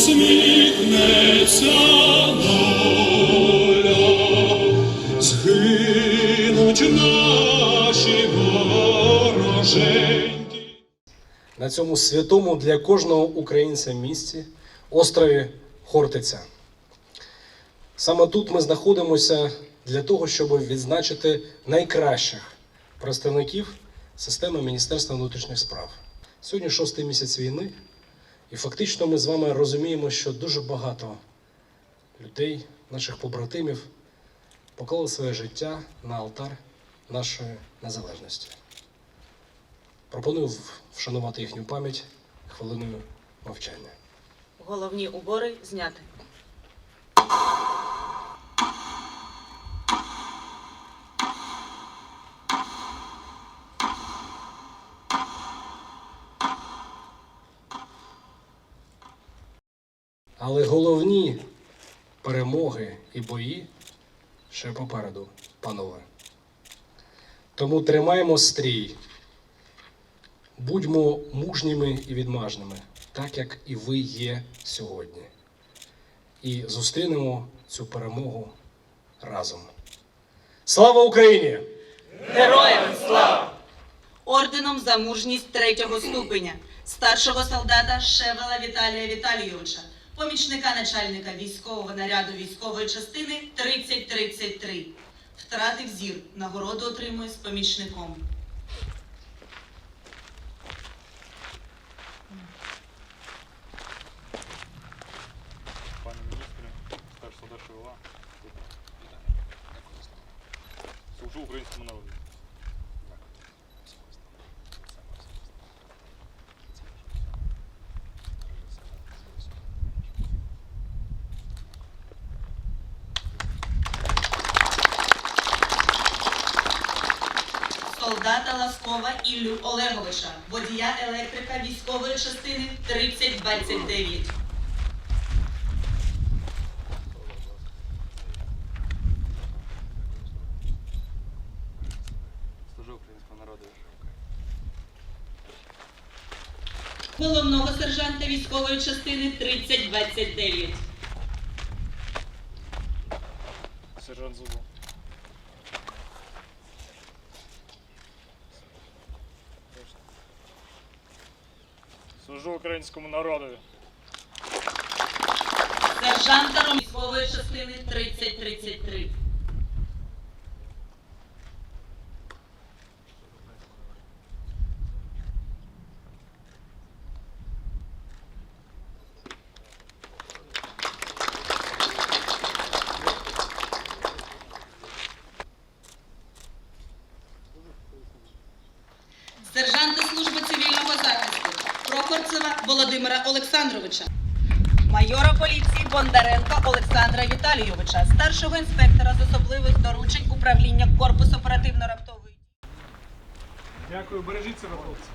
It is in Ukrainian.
усміхнеться доля, згинуть наші вороженьки. На цьому святому для кожного українця місці острові Хортиця. Саме тут ми знаходимося для того, щоб відзначити найкращих представників системи Міністерства внутрішніх справ. Сьогодні шостий місяць війни і фактично ми з вами розуміємо, що дуже багато людей, наших побратимів, поклали своє життя на алтар нашої незалежності. Пропоную вшанувати їхню пам'ять хвилиною мовчання. Головні убори зняти. Але головні перемоги і бої ще попереду, панове. Тому тримаємо стрій, будьмо мужніми і відважними, так як і ви є сьогодні. І зустрінемо цю перемогу разом. Слава Україні! Героям слава! Орденом за мужність третього ступеня старшого солдата Шевела Віталія Віталійовича, помічника начальника військового наряду військової частини 3033. Втратив зір. Нагороду отримує з помічником. Пане міністре, старший солдат ШВА. Служу українському народу. Солдата Ласкова Іллю Олеговича, водія електрика військової частини 3029. Служу українському народу. Головного сержанта військової частини 3029. Сержант Зубов. Служу українському народу. Сержантом військової частини 3033. Володимира Олександровича. Майора поліції Бондаренка Олександра Віталійовича, старшого інспектора з особливих доручень управління корпусу оперативно-раптової. Дякую, бережіть себе, хлопці.